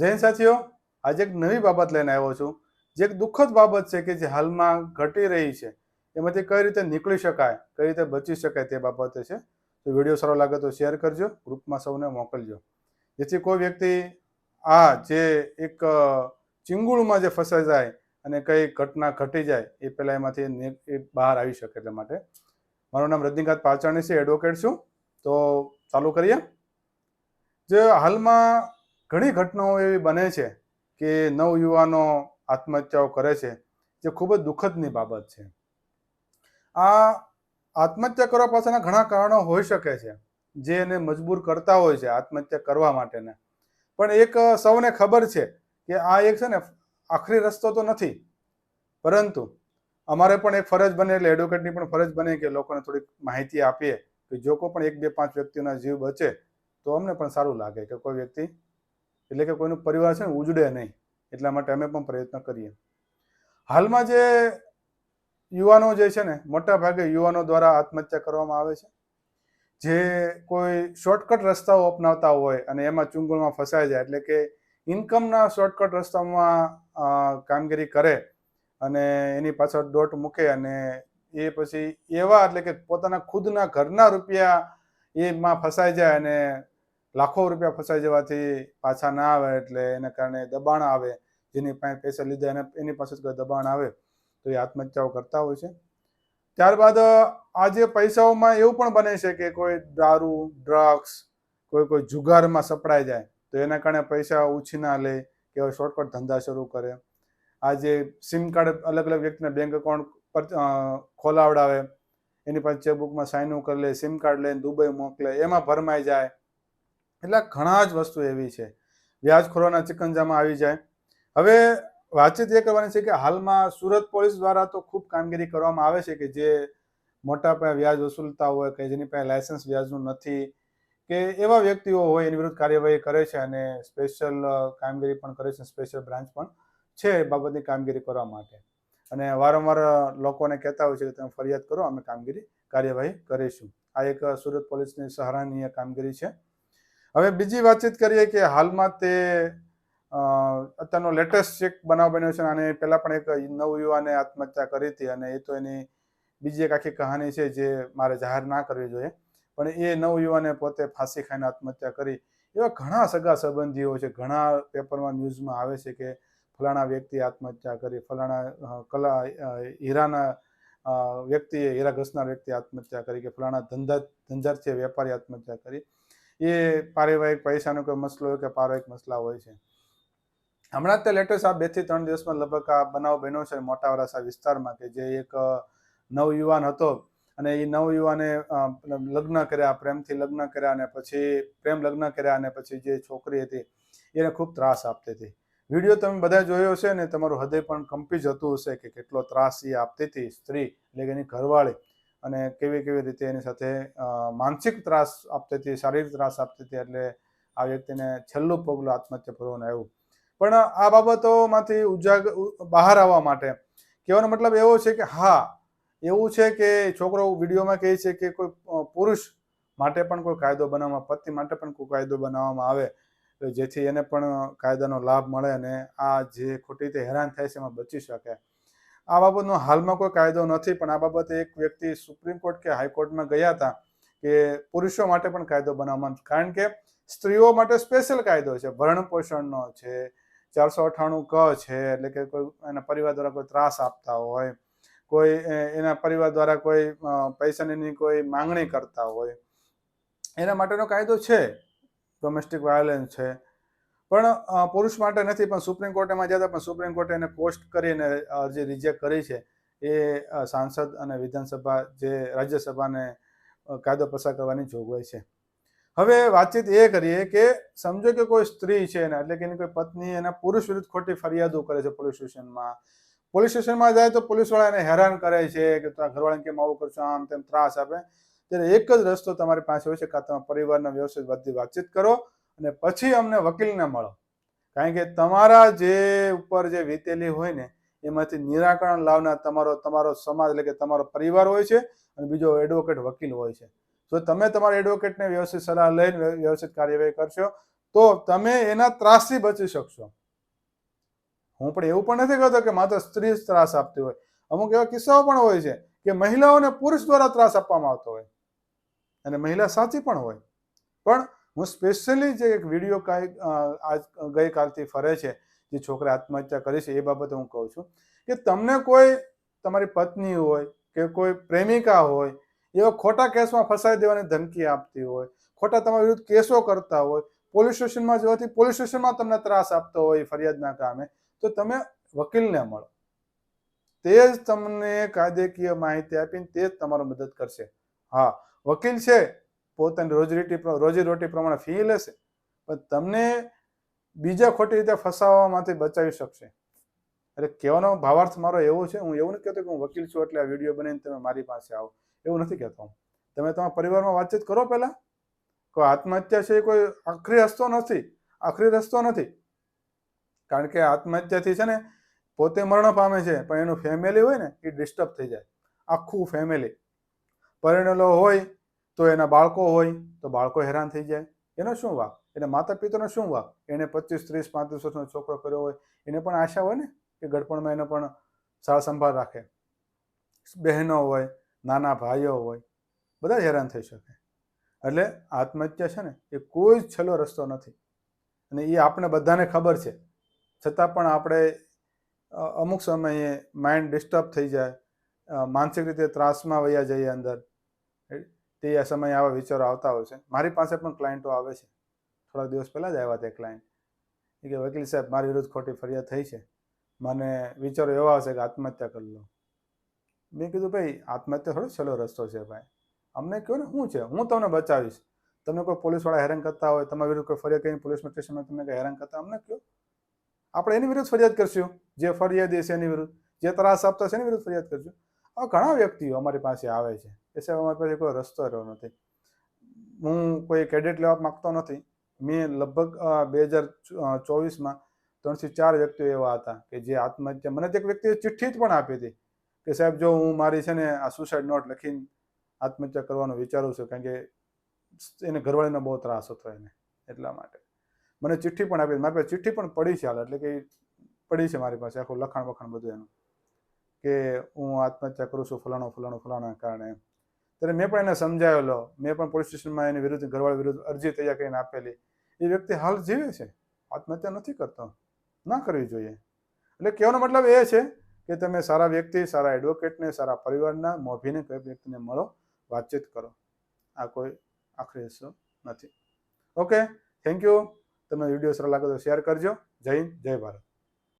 જૈન સાથીઓ, આજે એક નવી બાબત લઈને આવ્યો છું, જે એક દુઃખદ બાબત છે કે જે હાલમાં ઘટી રહી છે. એમાંથી કઈ રીતે નીકળી શકાય, કઈ રીતે બચી શકાય તે બાબતે છે. તો વીડિયો સારો લાગે તો શેર કરજો, ગ્રુપમાં સૌને મોકલજો. જેથી કોઈ વ્યક્તિ આ જે એક ચિંગુળમાં જે ફસાઈ જાય અને કઈ ઘટના ઘટી જાય, એ પહેલા એમાંથી બહાર આવી શકે એટલા માટે. મારું નામ રજનીકાંત પાચાણી છે એડવોકેટ છું. તો ચાલુ કરીએ. જે હાલમાં ઘણી ઘટનાઓ એવી બને છે કે નવયુવાનો આત્મહત્યાઓ કરે છે, જે ખૂબ જ દુઃખદની બાબત છે. આ આત્મહત્યા કરવા પાછળના ઘણા કારણો હોઈ શકે છે, જે એને મજબૂર કરતા હોય છે આત્મહત્યા કરવા માટેને. પણ એક સૌને ખબર છે કે આ એક છે ને આખરી રસ્તો તો નથી. પરંતુ અમારે પણ એક ફરજ બને, એટલે એડવોકેટની પણ ફરજ બને કે લોકોને થોડીક માહિતી આપીએ કે જો કોઈ પણ એક બે પાંચ વ્યક્તિના જીવ બચે તો અમને પણ સારું લાગે કે કોઈ વ્યક્તિ એટલે કે કોઈનું પરિવાર છે ને ઉજડે નહીં. એટલા માટે અમે પણ પ્રયત્ન કરીએ. હાલમાં જે યુવાનો જે છે ને મોટા ભાગે યુવાનો દ્વારા આત્મહત્યા કરવામાં આવે છે. જે કોઈ શોર્ટકટ રસ્તાઓ અપનાવતા હોય અને એમાં ચુંગળમાં ફસાઈ જાય, એટલે કે ઇન્કમના શોર્ટકટ રસ્તામાં કામગીરી કરે અને એની પાછળ દોટ મૂકે અને એ પછી એવા એટલે કે પોતાના ખુદના ઘરના રૂપિયા એમાં ફસાઈ જાય અને લાખો રૂપિયા ફસાઈ જવાથી પાછા ના આવે એટલે એને કારણે દબાણ આવે. જેની પાસે પૈસા લીધા એને, એની પાસે જ દબાણ આવે તો એ આત્મહત્યાઓ કરતા હોય છે. ત્યારબાદ આજે પૈસાઓમાં એવું પણ બને છે કે કોઈ દારૂ ડ્રગ્સ કોઈ કોઈ જુગારમાં સપડાઈ જાય તો એના કારણે પૈસા ઉછીના લે કે શોર્ટકટ ધંધા શરૂ કરે. આજે સિમ કાર્ડ અલગ અલગ વ્યક્તિના બેંક એકાઉન્ટ પર ખોલાવડાવે. એની પાસે ચેકબુકમાં સાઇન કરી લે સિમ કાર્ડ લઈને દુબઈ મોકલે, એમાં ભરમાઈ જાય. એટલે ઘણા જ વસ્તુ એવી છે. વ્યાજખોરોના ચિકંજામાં આવી જાય. હવે વાતચીત એ કરવાની છે કે હાલમાં સુરત પોલીસ દ્વારા તો ખૂબ કામગીરી કરવામાં આવે છે કે જે મોટા પાયે વ્યાજ વસૂલતા હોય કે જેની પાસે લાયસન્સ વ્યાજનું નથી કે એવા વ્યક્તિઓ હોય એની વિરુદ્ધ કાર્યવાહી કરે છે અને સ્પેશિયલ કામગીરી પણ કરે છે, સ્પેશિયલ બ્રાન્ચ પણ છે એ બાબતની કામગીરી કરવા માટે. અને વારંવાર લોકોને કહેતા હોય છે કે તમે ફરિયાદ કરો, અમે કામગીરી કાર્યવાહી કરીશું. આ એક સુરત પોલીસની સહારાનીય કામગીરી છે. હવે બીજી વાતચીત કરીએ કે હાલમાં તે અત્યારનો લેટેસ્ટ એક બનાવ બન્યો છે અને પહેલા પણ એક નવયુવાને આત્મહત્યા કરી હતી અને એ તો એની બીજી એક આખી કહાની છે જે મારે જાહેર ના કરવી જોઈએ. પણ એ નવયુવાને પોતે ફાંસી ખાઈને આત્મહત્યા કરી. એવા ઘણા સગા સંબંધીઓ છે, ઘણા પેપરમાં ન્યૂઝમાં આવે છે કે ફલાણા વ્યક્તિ આત્મહત્યા કરી, ફલાણા કલા હીરાના વ્યક્તિએ, હીરા ઘસનાર વ્યક્તિ આત્મહત્યા કરી કે ફલાણા ધંધા, ધંધાર્થીએ વેપારી આત્મહત્યા કરી. એ પારિવારિક પૈસાનો કોઈ મસલો હોય કે પારિવારિક મસલા હોય છે. હમણાં તે લેટેસ્ટ આ બેથી ત્રણ દિવસમાં લગભગ આ બનાવ બન્યો છે મોટા વરાસા વિસ્તારમાં કે જે એક નવયુવાન હતો અને એ નવયુવાને લગ્ન કર્યા, પ્રેમથી લગ્ન કર્યા અને પછી પ્રેમ લગ્ન કર્યા અને પછી જે છોકરી હતી એને ખૂબ ત્રાસ આપતી હતી. વીડિયો તમે બધા જોયો હશે ને તમારું હૃદય પણ કંપી જતું હશે કે કેટલો ત્રાસ એ આપતી હતી સ્ત્રી, એટલે કે એની ઘરવાળી. અને કેવી કેવી રીતે એની સાથે માનસિક ત્રાસ આપતી હતી, શારીરિક ત્રાસ આપતી હતી, એટલે આ વ્યક્તિને છેલ્લું પગલું આત્મહત્યા ભરવાનું આવ્યું. પણ આ બાબતોમાંથી ઉજાગ બહાર આવવા માટે કહેવાનો મતલબ એવો છે કે હા, એવું છે કે છોકરો વિડીયોમાં કહે છે કે કોઈ પુરુષ માટે પણ કોઈ કાયદો બનાવવામાં, પતિ માટે પણ કોઈ કાયદો બનાવવામાં આવે જેથી એને પણ કાયદાનો લાભ મળે અને આ જે ખોટી રીતે હેરાન થાય છે, એમાં બચી શકે. આ બાબતનો હાલમાં કોઈ કાયદો નથી, પણ આ બાબતે એક વ્યક્તિ સુપ્રીમ કોર્ટ કે હાઈકોર્ટમાં ગયા હતા કે પુરુષો માટે પણ કાયદો બનાવવામાં કારણ કે સ્ત્રીઓ માટે સ્પેશિયલ કાયદો છે. ભરણ પોષણનો છે, ચારસો અઠ્ઠાણું ક છે, એટલે કે કોઈ એના પરિવાર દ્વારા કોઈ ત્રાસ આપતા હોય, કોઈ એના પરિવાર દ્વારા કોઈ પૈસાની કોઈ માંગણી કરતા હોય. એના માટેનો કાયદો છે. ડોમેસ્ટિક વાયોલન્સ છે. પણ પુરુષ માટે નથી, પણ સુપ્રીમ કોર્ટમાં જતા પણ સુપ્રીમ કોર્ટે એને પોસ્ટ કરીને અરજી રિજેક્ટ કરી છે, એ સાંસદ અને વિધાનસભા જે રાજ્યસભાને કાયદો પસાર કરવાની જોગવાઈ છે. હવે વાતચીત એ કરીએ કે સમજો કે કોઈ સ્ત્રી છે એને, એટલે કે એની કોઈ પત્ની એના પુરુષ વિરુદ્ધ ખોટી ફરિયાદો કરે છે પોલીસ સ્ટેશનમાં. પોલીસ સ્ટેશનમાં જાય તો પોલીસવાળા એને હેરાન કરે છે કે તારા ઘરવાળાને કેમ આવું કરશો, આમ તેમ ત્રાસ આપે. ત્યારે એક જ રસ્તો તમારી પાસે હોય છે, કાં તમે પરિવારના વ્યવસ્થિત બધી વાતચીત કરો. અને પછી અમને વકીલને મળો. કારણ કે તમારા જે ઉપર જે વીતેલી હોય ને, એમાંથી નિરાકરણ લાવનાર તમારો તમારો સમાજ એટલે કે તમારો પરિવાર હોય છે અને બીજો એડવોકેટ વકીલ હોય છે. જો તમે તમારા એડવોકેટને વ્યવસ્થિત સલાહ લઈને વ્યવસ્થિત કાર્યવાહી કરશો, તો તમે એના ત્રાસથી બચી શકશો. હું પણ એવું પણ નથી કહેતો કે માત્ર સ્ત્રી જ ત્રાસ આપતી હોય. અમુક એવા કિસ્સાઓ પણ હોય છે કે મહિલાઓને પુરુષ દ્વારા ત્રાસ આપવામાં આવતો હોય. અને મહિલા સાચી પણ હોય. પણ હું સ્પેશિયલી જે એક વીડિયો કાંઈ આજ, ગઈકાલથી ફરે છે, જે છોકરા આત્મહત્યા કરી છે, એ બાબતે હું કહું છું કે તમને કોઈ તમારી પત્ની હોય કે કોઈ પ્રેમિકા હોય, એવા ખોટા કેસમાં ફસાઈ દેવાની ધમકી આપતી હોય, ખોટા તમારા વિરુદ્ધ કેસો કરતા હોય, પોલીસ સ્ટેશનમાં જવાથી પોલીસ સ્ટેશનમાં તમને ત્રાસ આપતો હોય ફરિયાદના કામે તો તમે વકીલને મળો. તે જ તમને કાયદેકીય માહિતી આપીને તે જ તમારો મદદ કરશે. હા, વકીલ છે પોતાની રોજીરોટી રોજીરોટી પ્રમાણે ફી લેશે, પણ તમને બીજા ખોટી રીતે ફસાવવામાંથી બચાવી શકશે. એટલે કહેવાનો ભાવાર્થ મારો એવો છે, હું એવું નથી કહેતો કે હું વકીલ છું એટલે આ વીડિયો બનાવીને તમે મારી પાસે આવો, એવું નથી કહેતો હું. તમે તમારા પરિવારમાં વાતચીત કરો પહેલાં. કોઈ આત્મહત્યા છે એ કોઈ આખરી રસ્તો નથી, આખરી રસ્તો નથી. કારણ કે આત્મહત્યાથી છે ને, પોતે મરણ પામે છે, પણ એનું ફેમિલી હોય ને, એ ડિસ્ટર્બ થઈ જાય. આખું ફેમિલી પરિણેલો હોય તો એના બાળકો હોય, તો બાળકો હેરાન થઈ જાય. એનો શું વાક? એના માતા પિતાનો શું વાક? એને પચીસ, ત્રીસ, પાંત્રીસ વર્ષનો છોકરો કર્યો હોય, એને પણ આશા હોય ને કે ગડપણમાં એને પણ સાર સંભાળ રાખે. બહેનો હોય, નાના ભાઈઓ હોય, બધા જ હેરાન થઈ શકે. એટલે આત્મહત્યા છે ને, એ કોઈ જ છેલ્લો રસ્તો નથી. અને એ આપણે બધાને ખબર છે. છતાં પણ આપણે અમુક સમયે માઇન્ડ ડિસ્ટર્બ થઈ જાય. માનસિક રીતે ત્રાસમાં વયા જઈએ અંદર. તે આ સમયે આવા વિચારો આવતા હોય છે. મારી પાસે પણ ક્લાયન્ટો આવે છે. થોડા દિવસ પહેલાં જ આવ્યા તે ક્લાયન્ટ એ કે, વકીલ સાહેબ, મારી વિરુદ્ધ ખોટી ફરિયાદ થઈ છે. મને વિચારો એવા આવશે કે આત્મહત્યા કરી લો. મેં કીધું, ભાઈ, આત્મહત્યા થોડો છેલ્લો રસ્તો છે ભાઈ. અમને કહો ને શું છે? હું તમને બચાવીશ. તમને કોઈ પોલીસવાળા હેરાન કરતા હોય, તમારી વિરુદ્ધ કોઈ ફરિયાદ કરીને પોલીસ સ્ટેશનમાં તમને કંઈ હેરાન કરતા અમને કહો. આપણે એની વિરુદ્ધ ફરિયાદ કરશું. જે ફરિયાદી છે એની વિરુદ્ધ. જે ત્રાસ આપતા છે એની વિરુદ્ધ ફરિયાદ કરશું. ઘણા વ્યક્તિઓ અમારી પાસે આવે છે. કે સાહેબ અમારી પાસે કોઈ રસ્તો રહ્યો નથી. હું કોઈ કેડેટ લેવા માગતો નથી. મેં લગભગ બે હજાર ચોવીસમાં ત્રણથી ચાર વ્યક્તિઓ એવા હતા કે જે આત્મહત્યા, મને એક વ્યક્તિએ ચિઠ્ઠી જ પણ આપી હતી કે સાહેબ જો હું મારી છે ને આ સુસાઇડ નોટ લખીને આત્મહત્યા કરવાનું વિચારું છું કારણ કે એને ઘરવાળીનો બહુ ત્રાસ હતો એને એટલા માટે. મને ચિઠ્ઠી પણ આપી મારી પાસે ચિઠ્ઠી પણ પડી છે હાલ, એટલે કે પડી છે મારી પાસે આખું લખાણ વખાણ બધું એનું. કે હું આત્મહત્યા કરું છું ફલાણો ફલાણો ફલાણા કારણે. ત્યારે મેં પણ એને સમજાવેલો. મેં પણ પોલીસ સ્ટેશનમાં એની વિરુદ્ધ, ઘરવાળી વિરુદ્ધ અરજી તૈયાર કરીને આપેલી. એ વ્યક્તિ હાલ જીવે છે. આત્મહત્યા નથી કરતો. ના કરવી જોઈએ. એટલે કહેવાનો મતલબ એ છે કે તમે સારા વ્યક્તિ, સારા એડવોકેટને સારા પરિવારના મોભીને કોઈ વ્યક્તિને મળો, વાતચીત કરો. આ કોઈ આખરી હિસ્સો નથી. ઓકે થેન્ક યુ તમને વીડિયો સારો લાગે તો શેર કરજો. જય હિન્દ, જય ભારત.